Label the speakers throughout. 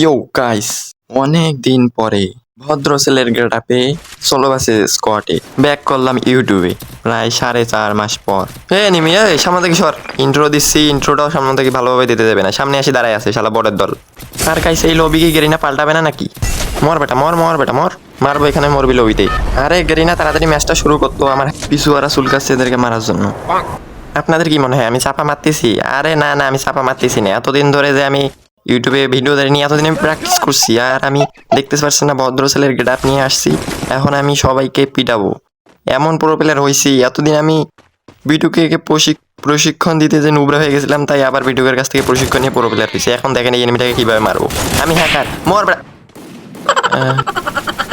Speaker 1: ইয়ো guys অনেক দিন পরে ভদ্র ছেলের গেটাপে ষোলো বাসে স্কোয়াটে ব্যাক করলাম ইউটিউবে প্রায় সাড়ে চার মাস পর। হে, নিমি, এই, সামনে থেকে সর। ইন্ট্রো দিচ্ছি ইন্ট্রোটাও সামনে থেকে ভালোভাবে দিতে দেবে না। সামনে আসি দাঁড়ায় আছে, শালা বড়ের দল। আর গাইস এই লবি কি গেরিনা পাল্টাবে না নাকি? মর বেটা, মর মর বেটা, মর। মারবো এখানে, মরবি লবিতেই আরে, গেরিনা, তাড়াতাড়ি ম্যাচটা শুরু করতো আমার পিছু আর চুলকাচ্ছে এদেরকে মারার জন্য। আপনাদের কি মনে হয়, আমি চাপা মারতেছি? আরে, না না, আমি চাপা মারতেছি না। এতদিন ধরে যে আমি ইউটিউবে ভিডিও নিয়ে এতদিন আমি প্র্যাকটিস করছি, আর আমি দেখতে পাচ্ছি না ভদ্র ছেলের গেট নিয়ে আসছি। এখন আমি সবাইকে পিটাবো। এমন প্রো প্লেয়ার হয়েছি এতদিন আমি বিটুকে প্রশিক প্রশিক্ষণ দিতে যে নুবরা হয়ে গেছিলাম, তাই আবার বিটুকের কাছ থেকে প্রশিক্ষণ নিয়ে প্রো প্লেয়ার হয়েছি এখন দেখেন এই এনিমিটাকে কীভাবে মারবো। আমি হ্যাকার মর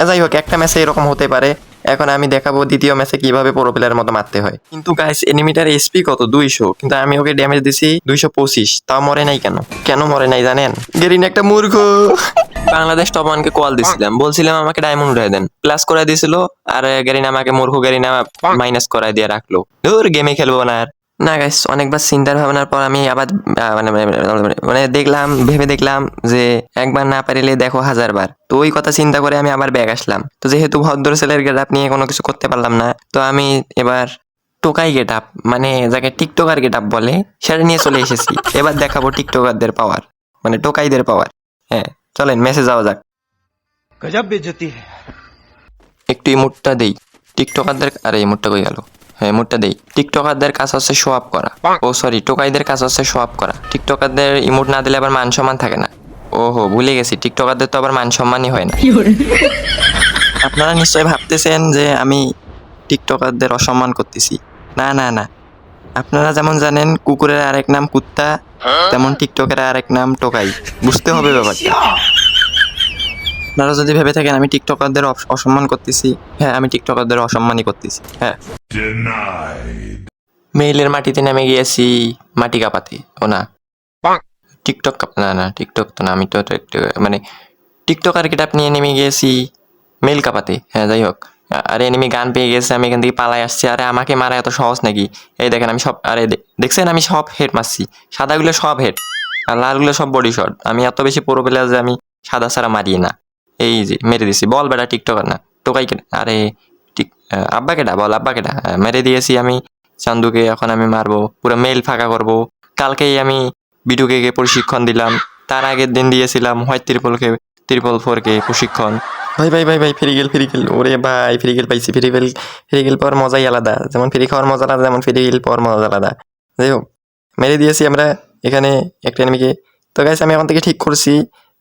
Speaker 1: যাই হোক, একটা ম্যাচে এরকম হতে পারে। এখন আমি দেখাবো দ্বিতীয় ম্যাচে কীভাবে প্রো প্লেয়ারের মতো মারতে হয়। কিন্তু গাইস এনিমিটার এসপি কত? দুইশো। কিন্তু আমি ওকে ড্যামেজ দিছি দুইশো পঁচিশ। তাও মরে নাই কেন? কেন মরে নাই জানেন? গেরিন একটা মূর্খ। বাংলাদেশ টপ ওয়ানকে কল দিছিলাম। বলছিলাম, আমাকে ডায়মন্ড উঠাই দেন। প্লাস করে দিছিল, আর গেরিনা আমাকে মূর্খ গেরিনা মাইনাস করাই দিয়ে রাখল। ধুর গেমে খেলব না আর। না গাইস অনেকবার চিন্তার ভাবনার পর আমি আবার মানে মানে, মানে, মানে মানে দেখলাম ভেবে দেখলাম যে একবার না পারিলে দেখো হাজারবার। তো ওই কথা চিন্তা করে আমি আবার ব্যাগ আসলাম। তো যেহেতু ভদ্র সেলের গেট আপ নিয়ে কোনো কিছু করতে পারলাম না তো আমি এবার টোকাই গেট আপ মানে যাকে টিকটকার গেট আপ বলে সেটা নিয়ে চলে এসেছি। এবার দেখাবো টিকটকারদের পাওয়ার মানে টোকাইদের পাওয়ার হ্যাঁ চলেন মেসেজ যাওয়া যাক।
Speaker 2: গজব বেজতি
Speaker 1: একটু ইমোটটা দেই। টিকটকারদের আরে ইমোটটা কই গেল? হ্যাঁ ইমোটটা দেই। টিকটকারদের কাজ হচ্ছে শো আপ করা ও সরি টোকাইদের কাজ হচ্ছে শো আপ করা। টিকটকারদের ইমোট না দিলে আবার মান সম্মান থাকে না। ওহো ভুলে গেছি। টিকটকারদের তো আবার মান সম্মানই হয় না। আপনারা নিশ্চয়ই ভাবতেছেন যে আমি টিকটকারদের অসম্মান করতেছি। না না না। আপনারা যেমন জানেন কুকুরের আরেক নাম কুত্তা তেমন টিকটকের আরেক নাম টোকাই। বুঝতে হবে ব্যাপারটা। আপনারা যদি ভেবে থাকেন আমি টিকটকারদের অস- অসম্মান করতেছি। হ্যাঁ আমি টিকটকারদের অসম্মানই করতেছি। হ্যাঁ। মেইলের মাটিতে নেমে গিয়েছি মাটি কাঁপাতে ও না। টিকটক না না টিকটক তো না আমি তো টিকটক- মানে টিকটকার গেট নিয়ে নেমে গিয়েছি মেল কাঁপাতে। হ্যাঁ যাই হোক। আরে এনিমি গান পেয়ে গেছে আমি এখান থেকে পালাই আসছি। আরে আমাকে মারা এত সহজ নাকি? এই দেখেন আমি সব আরে দেখছেন আমি সব হেড মারছি। সাদাগুলো সব হেড আর লালগুলো সব বডি শট আমি এত বেশি পুরো প্লেয়ার যে আমি সাদা ছাড়া মারিয়ে না। এই যে মেরে দিছি বল বেটা টিকটকার না টোকাই কেটে আরে আহ, আব্বা কেটা বল আব্বা হ্যাঁ, মেরে দিয়েছি আমি চান্দুকে এখন আমি মারবো পুরো মেল ফাঁকা করব। কালকেই আমি বিটুকে প্রশিক্ষণ দিলাম তার আগের দিন দিয়েছিলাম হোয়াইট ত্রিপলকে ত্রিপল ফোরকে প্রশিক্ষণ। ভাই ভাই ভাই ভাই ফ্রি গেল ফ্রি গেল ওরে ভাই ফ্রি গেল পাইছি ফ্রি গেল ফ্রি গেল পাওয়ার মজাই আলাদা যেমন ফিরি খাওয়ার মজা আলাদা যেমন ফ্রি গেল পাওয়ার মজা আলাদা। যাই হোক মেরে দিয়েছি আমরা এখানে একটা এনিমিকে তো গাইস আমি এখন থেকে ঠিক করছি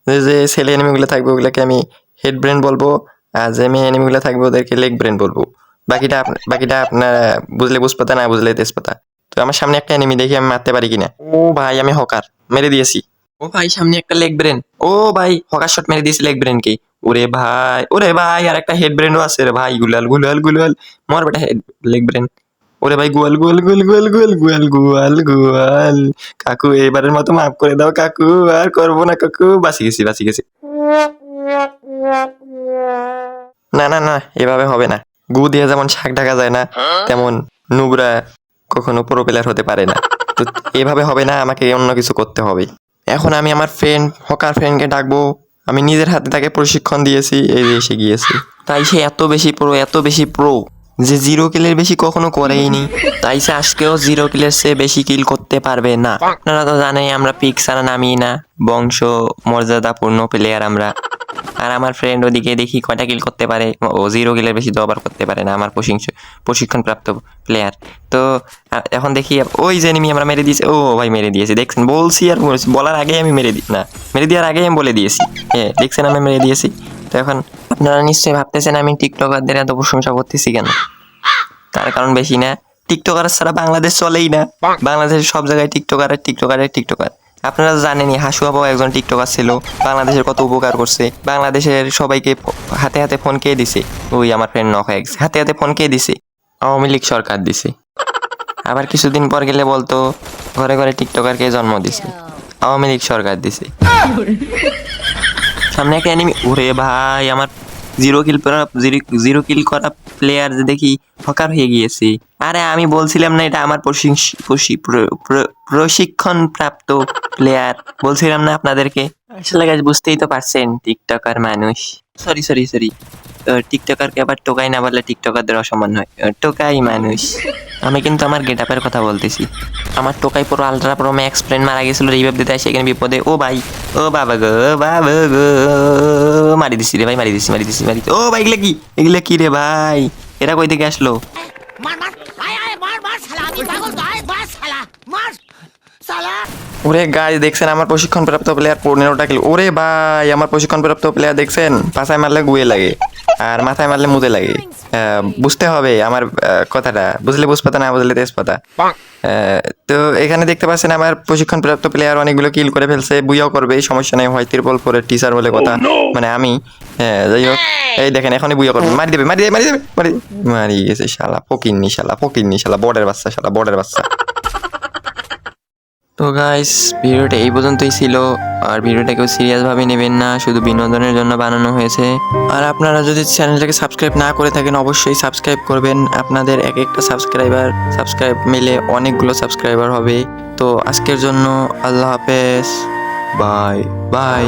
Speaker 1: যে ছেলে এনিমিগুলো থাকবে, ওগুলোকে আমি হেড ব্রেন বলব, আর যে মেয়ে এনিমিগুলো থাকবে, ওদেরকে লেগ ব্রেন বলব। বাকিটা বাকিটা আপনার বুঝলে বুঝপাতা, না বুঝলে তেজপাতা। তো আমার সামনে একটা এনিমি দেখি, আমি মারতে পারি কিনা? ও ভাই, আমি হকার, মেরে দিয়েছি। ও ভাই, সামনে একটা লেগ ব্রেন ও ভাই, হকার শট মেরে দিয়েছি লেগ ব্রেন কে। ওরে ভাই ওরে ভাই আর একটা হেড ব্রেনও আছে রে ভাই, গুলাল গুলাল গুলাল। মর বেটা হেড লেগ ব্রেন ওরে ভাই গোয়াল গোয়াল, গুয়াল গোয়াল গুয়াল, গোয়াল গোয়াল গোয়াল। কাকু, এবারের মতো মাফ করে দাও কাকু, আর করব না কাকু। বাঁচি গেছি বাঁচি গেছি। না না না, এভাবে হবে না। গু দিয়ে যেমন শাক ঢাকা যায় না, তেমন নুবরা কখনো প্রো প্লেয়ার হতে পারে না। তো এভাবে হবে না, আমাকে অন্য কিছু করতে হবে। এখন আমি আমার ফ্রেন্ড হকার ফ্রেন্ডকে ডাকবো। আমি নিজের হাতে তাকে প্রশিক্ষণ দিয়েছি, এই এসে গিয়েছে। তাই সে এত বেশি প্রো এত বেশি প্রো যে জিরো কিলের বেশি কখনো করেইনি। তাই সে আজকেও জিরো কিলের চেয়ে বেশি কিল করতে পারবে না। আপনারা তো জানেন আমরা পিক ছাড়া নামি না। বংশ, মর্যাদাপূর্ণ প্লেয়ার আমরা। আর আমার ফ্রেন্ড ওদিকে দেখি কয়টা কিল করতে পারে। ও জিরো কিলের বেশি দবার করতে পারে না, আমার প্রশিক্ষণ প্রশিক্ষণপ্রাপ্ত প্লেয়ার তো এখন দেখি, ওই যে নিমি আমরা মেরে দিয়েছি। ও ভাই, মেরে দিয়েছি। দেখছেন? বলছি আর বলছি, বলার আগেই আমি মেরে দিই না, মেরে দেওয়ার আগেই আমি বলে দিয়েছি। হ্যাঁ দেখছেন আমি মেরে দিয়েছি। তো এখন আপনারা নিশ্চয়ই ভাবতেছেন আমি টিকটকারদের এত প্রশংসা করতেছি কেন? তার কারণ বেশি না। টিকটকার ছাড়া বাংলাদেশ চলেই না। বাংলাদেশের সব জায়গায় টিকটকার আর টিকটকার টিকটকার। আপনারা জানেনই হাসু আবাও একজন টিকটকার ছিল। বাংলাদেশের কত উপকার করছে। বাংলাদেশের সবাইকে হাতে হাতে ফোন কে দিছে? ওই আমার ফ্রেন্ড হয়ে গেছে হাতে হাতে ফোন কে দিছে? আওয়ামী লীগ সরকার দিছে। আবার কিছুদিন পর গেলে বলতো ঘরে ঘরে টিকটকারকে জন্ম দিছে? আওয়ামী লীগ সরকার দিছে। সামনে একটা এনিমি ওরে ভাই আমার জিরো কিল জিরো কিল করা প্লেয়ার দেখি হকার হয়ে গিয়েছে। আরে আমি বলছিলাম না এটা আমার প্রশিক্ষ- প্রশি- প্র- প্র- প্রশিক্ষণ প্রাপ্ত প্লেয়ার বলছিলাম না আপনাদেরকে? আসলে গাছ বুঝতেই তো পারছেন টিকটকার মানুষ। সরি সরি সরি টিকটকারকে আবার টোকাই না বললে টিকটকারদের অসম্মান হয়। টোকাই মানুষ। আমি কিন্তু আমার গেট আপের কথা বলতেছি। আমার টোকাই পুরো আলট্রা প্রো ম্যাক্স প্লেন মারা গেছিল রিভাইভ দিতে আসে এখানে বিপদে। ও ভাই, ও বাবা গো বাবা গো, মারি দিছি রে ভাই, মারি দিছি মারি দিছি, মারি ও ভাই, এগুলো কি? এগুলো কি রে ভাই? এরা কই থেকে আসলো?
Speaker 3: মার মার, আয় আয়, মার মার শালা, আমি পাগল তো মার শালা মার শালা।
Speaker 1: ওরে গাই দেখছেন আমার প্রশিক্ষণ প্রাপ্ত প্লেয়ার পনেরোটা কিল ওরে ভাই আমার প্রশিক্ষণ প্রাপ্ত প্লেয়ার দেখছেন? পাছায় মারলে গুয়ে লাগে আর মাথায় মারলে মুদে লাগে। বুঝতে হবে আমার কথাটা। বুঝলে বুঝপাতা না বুঝলে তেজপাতা? তো এখানে দেখতে পাচ্ছেন আমার প্রশিক্ষণ প্রাপ্ত প্লেয়ার অনেকগুলো কিল করে ফেলছে বুইয়াও করবে সমস্যা নেই হয় তিরপল পরে টিচার বলে কথা। মানে আমি হ্যাঁ যাই হোক। এই দেখেন এখনই বুইয়া করবে। মারি দেবে মারি দেবে মারি দেবে মারি মারি গেছে শালা ফকিন্নি শালা ফকিন্নি শালা বর্ডের বাচ্চা শালা বর্ডের বাচ্চা। তো গাইস ভিডিওটা এই পর্যন্তই ছিল। আর ভিডিওটা কেউ সিরিয়াসভাবে নেবেন না শুধু বিনোদনের জন্য বানানো হয়েছে। আর আপনারা যদি চ্যানেলটাকে সাবস্ক্রাইব না করে থাকেন অবশ্যই সাবস্ক্রাইব করবেন। আপনাদের এক একটা সাবস্ক্রাইবার সাবস্ক্রাইব মিলে অনেকগুলো সাবস্ক্রাইবার হবে। তো আজকের জন্য আল্লাহ হাফেজ। Bye bye